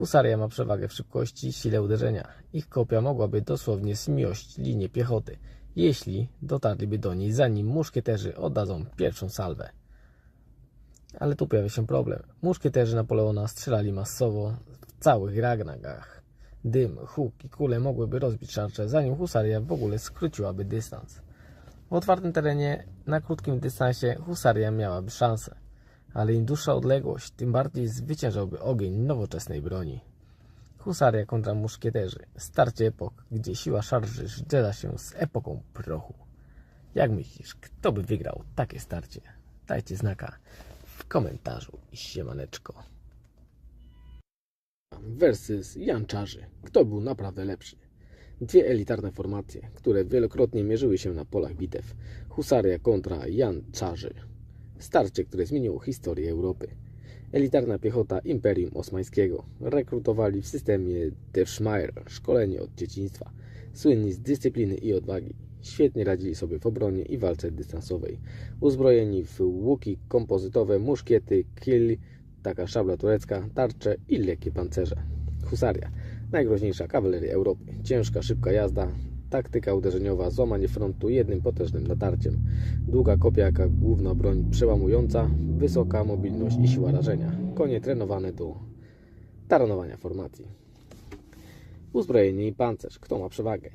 Husaria ma przewagę w szybkości i sile uderzenia. Ich kopia mogłaby dosłownie smiość linię piechoty, jeśli dotarliby do niej zanim muszkieterzy oddadzą pierwszą salwę. Ale tu pojawia się problem. Muszkieterzy Napoleona strzelali masowo w całych ragnagach. Dym, huk i kule mogłyby rozbić szarcze, zanim husaria w ogóle skróciłaby dystans. W otwartym terenie, na krótkim dystansie, husaria miałaby szansę. Ale im dłuższa odległość, tym bardziej zwyciężałby ogień nowoczesnej broni. Husaria kontra muszkieterzy. Starcie epok, gdzie siła szarży zderza się z epoką prochu. Jak myślisz, kto by wygrał takie starcie? Dajcie znaka w komentarzu i siemaneczko. Versus Janczarzy. Kto był naprawdę lepszy? Dwie elitarne formacje, które wielokrotnie mierzyły się na polach bitew. Husaria kontra Janczarzy. Starcie, które zmieniło historię Europy. Elitarna piechota Imperium Osmańskiego. Rekrutowali w systemie Defschmeier, szkolenie od dzieciństwa. Słynni z dyscypliny i odwagi. Świetnie radzili sobie w obronie i walce dystansowej. Uzbrojeni w łuki kompozytowe, muszkiety, kill, taka szabla turecka, tarcze i lekkie pancerze. Husaria. Najgroźniejsza kawaleria Europy. Ciężka, szybka jazda, taktyka uderzeniowa, złamanie frontu jednym potężnym natarciem. Długa kopia jaka główna broń przełamująca, wysoka mobilność i siła rażenia. Konie trenowane do taranowania formacji. Uzbrojenie i pancerz. Kto ma przewagę?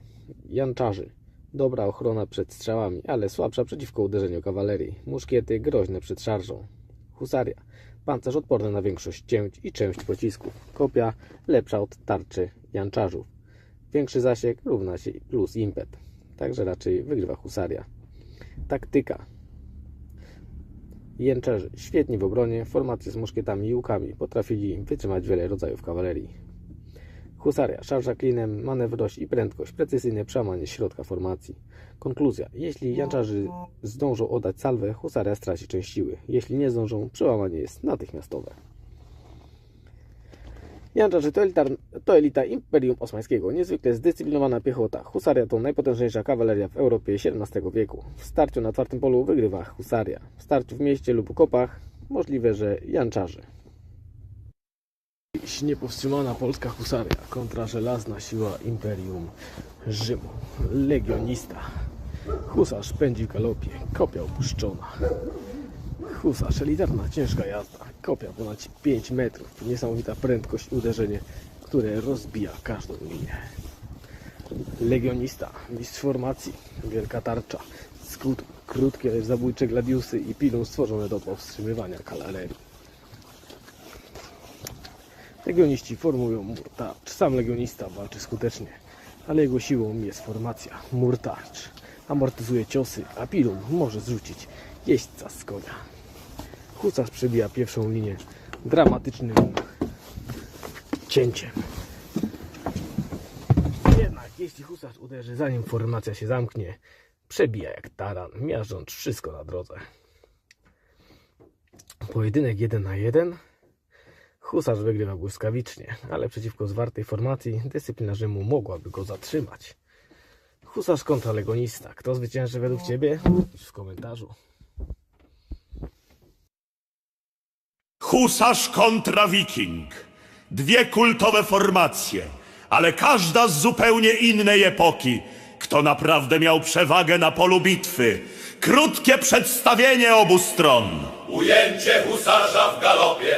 Janczarzy. Dobra ochrona przed strzałami, ale słabsza przeciwko uderzeniu kawalerii. Muszkiety groźne przed szarżą. Husaria. Pancerz odporny na większość cięć i część pocisków. Kopia lepsza od tarczy janczarzów. Większy zasięg równa się plus impet. Także raczej wygrywa husaria. Taktyka. Jęczerzy. Świetni w obronie, formacje z muszkietami i łukami. Potrafili wytrzymać wiele rodzajów kawalerii. Husaria. Szarża klinem, manewrość i prędkość. Precyzyjne przełamanie środka formacji. Konkluzja. Jeśli janczarzy zdążą oddać salwę, husaria straci część siły. Jeśli nie zdążą, przełamanie jest natychmiastowe. Janczarzy to, elitar, to elita Imperium Osmańskiego, niezwykle zdyscyplinowana piechota. Husaria to najpotężniejsza kawaleria w Europie XVII wieku. W starciu na otwartym polu wygrywa husaria. W starciu w mieście lub okopach możliwe, że Janczarzy. Niepowstrzymana polska husaria kontra żelazna siła Imperium Rzymu. Legionista. Husarz pędzi w galopie, kopia opuszczona. Husarz, elitarna, ciężka jazda. Kopia ponad 5 metrów. Niesamowita prędkość uderzenie, które rozbija każdą linię. Legionista, mistrz formacji, wielka tarcza, skut, krótkie, lecz zabójcze gladiusy i pilum stworzone do powstrzymywania kawalerii. Legioniści formują mur tarcz. Sam legionista walczy skutecznie, ale jego siłą jest formacja. Mur tarcz amortyzuje ciosy, a pilum może zrzucić jeźdźca z konia. Husarz przebija pierwszą linię dramatycznym cięciem. Jednak jeśli husarz uderzy zanim formacja się zamknie, przebija jak taran, miażdżąc wszystko na drodze. Pojedynek 1 na 1 Husarz wygrywa błyskawicznie, ale przeciwko zwartej formacji dyscyplina Rzymu mogłaby go zatrzymać. Husarz kontra legonista. Kto zwycięży według Ciebie? Pisz w komentarzu. Husarz kontra wiking. Dwie kultowe formacje, ale każda z zupełnie innej epoki. Kto naprawdę miał przewagę na polu bitwy? Krótkie przedstawienie obu stron. Ujęcie husarza w galopie.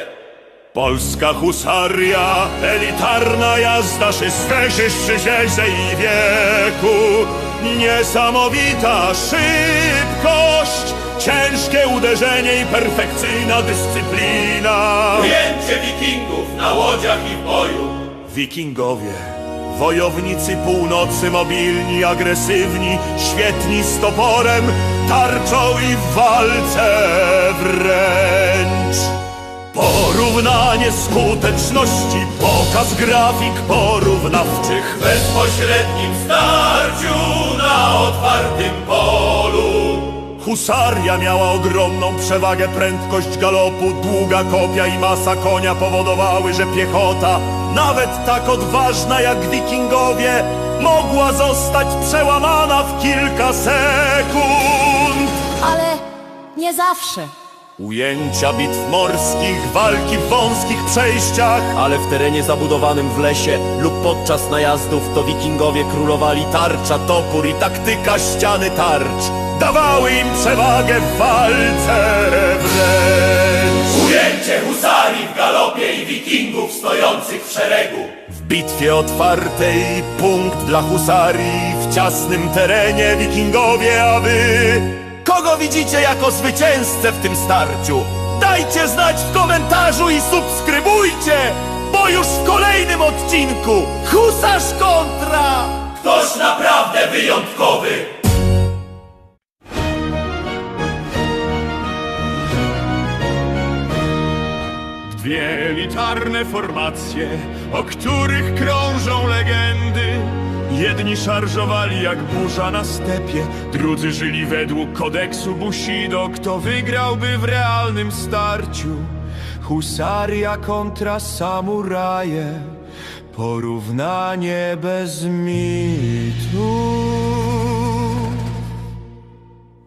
Polska husaria, elitarna jazda szysterzy szczyzieze i wieku. Niesamowita szybkość, ciężkie uderzenie i perfekcyjna dyscyplina. Ujęcie wikingów na łodziach i w boju. Wikingowie, wojownicy północy, mobilni, agresywni, świetni z toporem, tarczą i w walce wręcz. Porównanie skuteczności, pokaz grafik porównawczych. W bezpośrednim starciu na otwartym polu. Husaria miała ogromną przewagę, prędkość galopu, długa kopia i masa konia powodowały, że piechota, nawet tak odważna jak wikingowie, mogła zostać przełamana w kilka sekund. Ale nie zawsze. Ujęcia bitw morskich, walki w wąskich przejściach Ale w terenie zabudowanym w lesie lub podczas najazdów to wikingowie królowali tarcza, topór i taktyka ściany tarcz. dawały im przewagę w walce wręcz. Ujęcie husarii w galopie i wikingów stojących w szeregu. W bitwie otwartej punkt dla husarii w ciasnym terenie wikingowie, a wy Kogo widzicie jako zwycięzcę w tym starciu? Dajcie znać w komentarzu i subskrybujcie, bo już w kolejnym odcinku Husarz kontra! Ktoś naprawdę wyjątkowy. Dwie elitarne formacje, o których krążą legendy. Jedni szarżowali jak burza na stepie, drudzy żyli według kodeksu Bushido. Kto wygrałby w realnym starciu? Husaria kontra samuraje, porównanie bez mitu.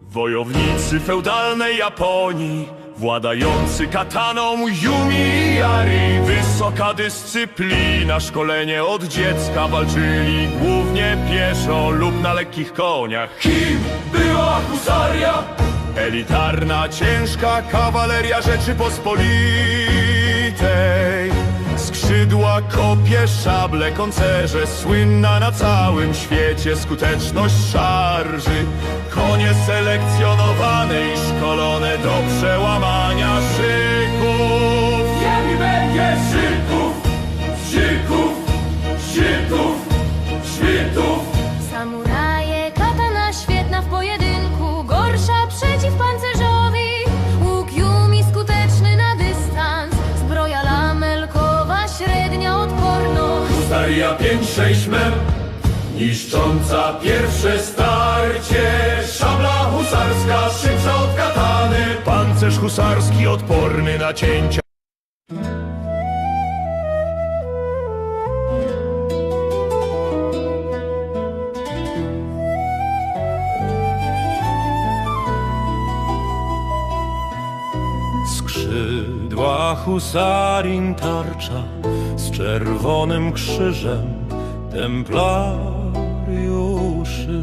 Wojownicy feudalnej Japonii, władający kataną Yumi i Ari, wysoka dyscyplina, szkolenie od dziecka, walczyli głównie pieszo lub na lekkich koniach. Kim była husaria? Elitarna, ciężka kawaleria Rzeczypospolitej. Skrzydła, kopie, szable, koncerze Słynna na całym świecie skuteczność szarży. Konie selekcjonowane i szkolone do przełamania Husaria 5-6 mem, niszcząca pierwsze starcie. Szabla husarska szybsza od katany. Pancerz husarski odporny na cięcia husarin tarcza z czerwonym krzyżem templariuszy.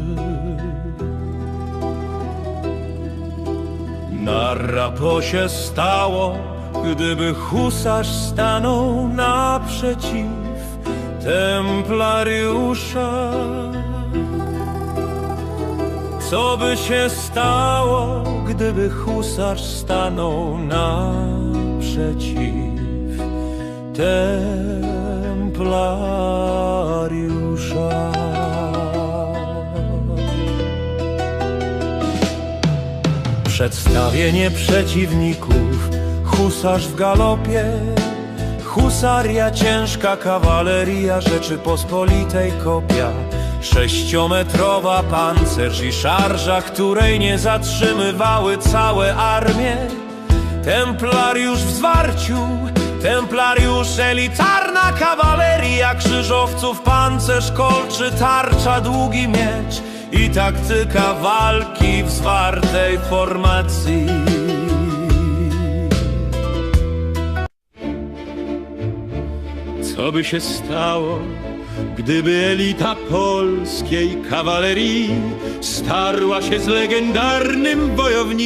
Na raposie stało, gdyby husarz stanął naprzeciw templariusza. Co by się stało, gdyby husarz stanął naprzeciw templariusza? Przedstawienie przeciwników, husarz w galopie, husaria ciężka kawaleria Rzeczypospolitej kopia, sześciometrowa pancerz i szarża, której nie zatrzymywały całe armie. Templariusz w zwarciu, templariusz elitarna kawaleria krzyżowców, pancerz kolczy, tarcza, długi miecz i taktyka walki w zwartej formacji. Co by się stało, gdyby elita polskiej kawalerii starła się z legendarnym wojownikiem?